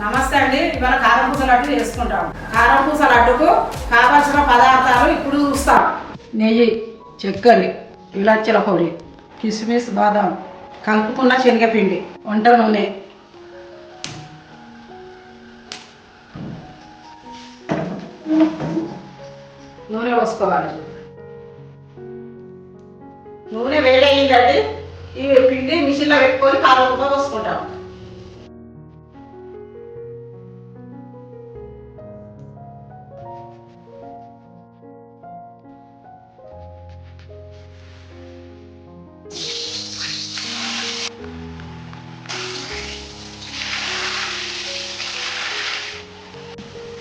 నమస్తే అండి. ఇవాళ కారపూస లడ్డు చేసుకుంటాం. కారపూస లడ్డుకు కావలసిన పదార్థాలు ఇప్పుడు చూస్తాం. నెయ్యి చక్కెర ఇలాచీల పొడి కిస్మిస్ బాదాం కలుపుకున్న శనగపిండి వంట నూనె. నూనె పోసుకోవాలి. నూనె వేడయిందండి. ఈ పిండి మిషన్లో పెట్టుకొని కారపూస పోసుకుంటాం.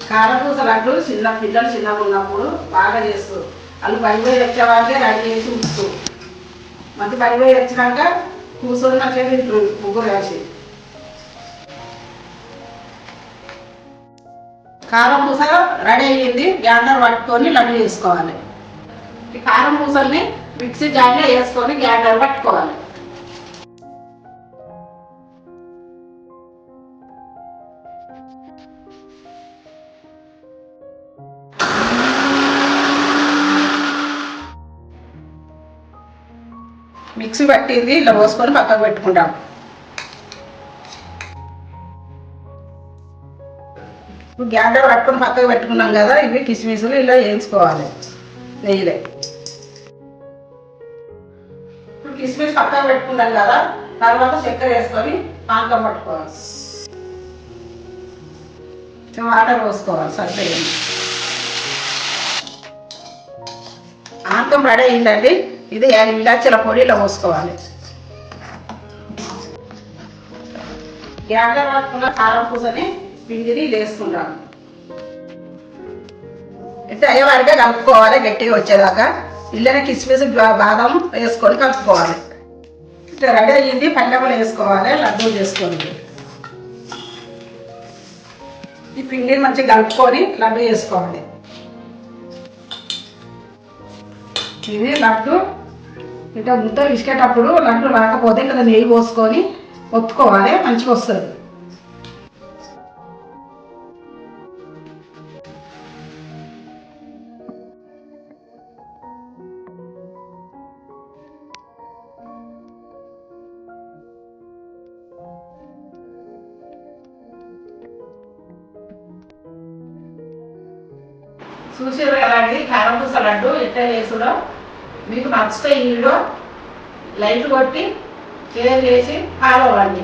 కారపూస లడ్డు చిన్న పిల్లలు చిన్నగా ఉన్నప్పుడు బాగా చేస్తూ. వాళ్ళు పనిపోయి వచ్చేవాళ్ళే రెడీ చేసి ఉంచుతూ. మధ్య పనిపోయి వచ్చినాక కూర్చున్నట్లే తింటారు ముగ్గురు వేసి కారం పూస రెడీ అయ్యింది గ్యాండర్ పట్టుకొని లడ్డు చేసుకోవాలి. కారం పూసల్ని మిక్సీ జార్లో వేసుకొని గ్యాండర్ పట్టుకోవాలి. మిక్సీ పట్టింది ఇలా పోసుకొని పక్కకు పెట్టుకుంటాం. ఇప్పుడు గ్యాండర్ పట్టుకొని పక్కకు పెట్టుకున్నాం కదా ఇవి కిస్మిస్లు ఇలా వేయించుకోవాలి నెయ్యిలే. ఇప్పుడు కిస్మిస్ పక్కకు పెట్టుకున్నాం కదా తర్వాత చక్కెర వేసుకొని పానకం పట్టుకోవాలి. వాటర్ పోసుకోవాలి సరిపోయింది. ఆనకం రెడీ అయిందండి. ఇది ఇలాచీల పొడి ఇలా పోసుకోవాలి. గ్యాగర్ పట్టుకున్న కారం పూసని పిండిని వేసుకుంటాం ఇట్లా అయ్యేవారిగా కలుపుకోవాలి గట్టిగా వచ్చేదాకా. ఇల్లనే కిస్మిస్ బాదం వేసుకొని కలుపుకోవాలి. ఇట్లా రెడీ అయ్యింది పల్లెములు వేసుకోవాలి లడ్డూలు చేసుకోవాలి ఈ పిండిని మంచిగా కలుపుకొని లడ్డు చేసుకోవాలి ఇది లడ్డు ఇట్లా ముద్దలు విసికేటప్పుడు లడ్డు రాకపోతే ఇక్కడ నెయ్యి పోసుకొని ఒత్తుకోవాలి మంచిగా వస్తుంది. చూసారు కారం దుస్తా లడ్డు ఎట్లా చేసుడో మీకు నచ్చితే ఈ వీడియో లైక్ కొట్టి షేర్ చేసి ఫాలో అవ్వండి